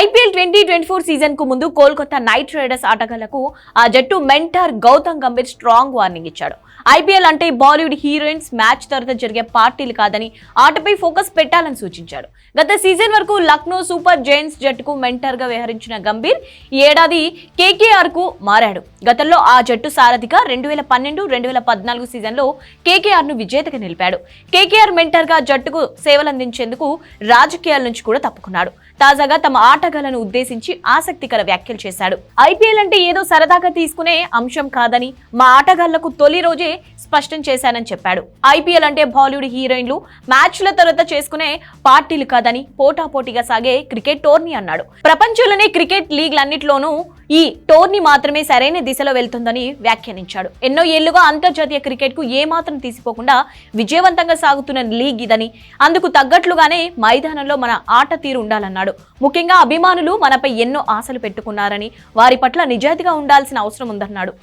IPL twenty twenty four సీజన్కు ముందు Kolkata knight riders ఆటగాళ్ళకు ఆ జట్టు mentor Gautam Gambhir strong warning ఇచ్చాడు. ఐపీఎల్ అంటే బాలీవుడ్ హీరోయిన్స్ మ్యాచ్ తర్వాత జరిగే పార్టీలు కాదని ఆటపై ఫోకస్ పెట్టాలని సూచించాడు. గత సీజన్ వరకు లక్నో సూపర్ జైంట్స్ జట్టుకు మెంటర్గా వ్యవహరించిన గంభీర్ ఈ ఏడాది కేకేఆర్కు మారాడు. గతంలో ఆ జట్టు సారథిగా రెండు వేల పన్నెండు రెండు వేల పద్నాలుగు సీజన్లో కేకేఆర్ను విజేతగా నిలిపాడు. కేకేఆర్ మెంటర్గా జట్టుకు సేవలందించేందుకు రాజకీయాల నుంచి కూడా తప్పుకున్నాడు. తాజాగా తమ ఆటగాళ్ళను ఉద్దేశించి ఆసక్తికర వ్యాఖ్యలు చేశాడు. ఐపీఎల్ అంటే ఏదో సరదాగా తీసుకునే అంశం కాదని మా ఆటగాళ్ళకు తొలి రోజే స్పష్టం చేశానని చెప్పాడు. ఐపీఎల్ అంటే బాలీవుడ్ హీరోయిన్లు మ్యాచ్ల తర్వాత చేసుకునే పార్టీలు కాదని పోటాపోటీగా సాగే క్రికెట్ టోర్నీ అన్నాడు. ప్రపంచంలోనే క్రికెట్ లీగ్లన్నింటిలోనూ ఈ టోర్నీ మాత్రమే సరైన దిశలో వెళ్తుందని వ్యాఖ్యానించాడు. ఎన్నో ఏళ్ళుగా అంతర్జాతీయ క్రికెట్కు ఏమాత్రం తీసిపోకుండా విజయవంతంగా సాగుతున్న లీగ్ ఇదని అందుకు తగ్గట్లుగానే మైదానంలో మన ఆట తీరు ఉండాలన్నాడు. ముఖ్యంగా అభిమానులు మనపై ఎన్నో ఆశలు పెట్టుకున్నారని వారి పట్ల నిజాయితీగా ఉండాల్సిన అవసరం ఉందన్నాడు.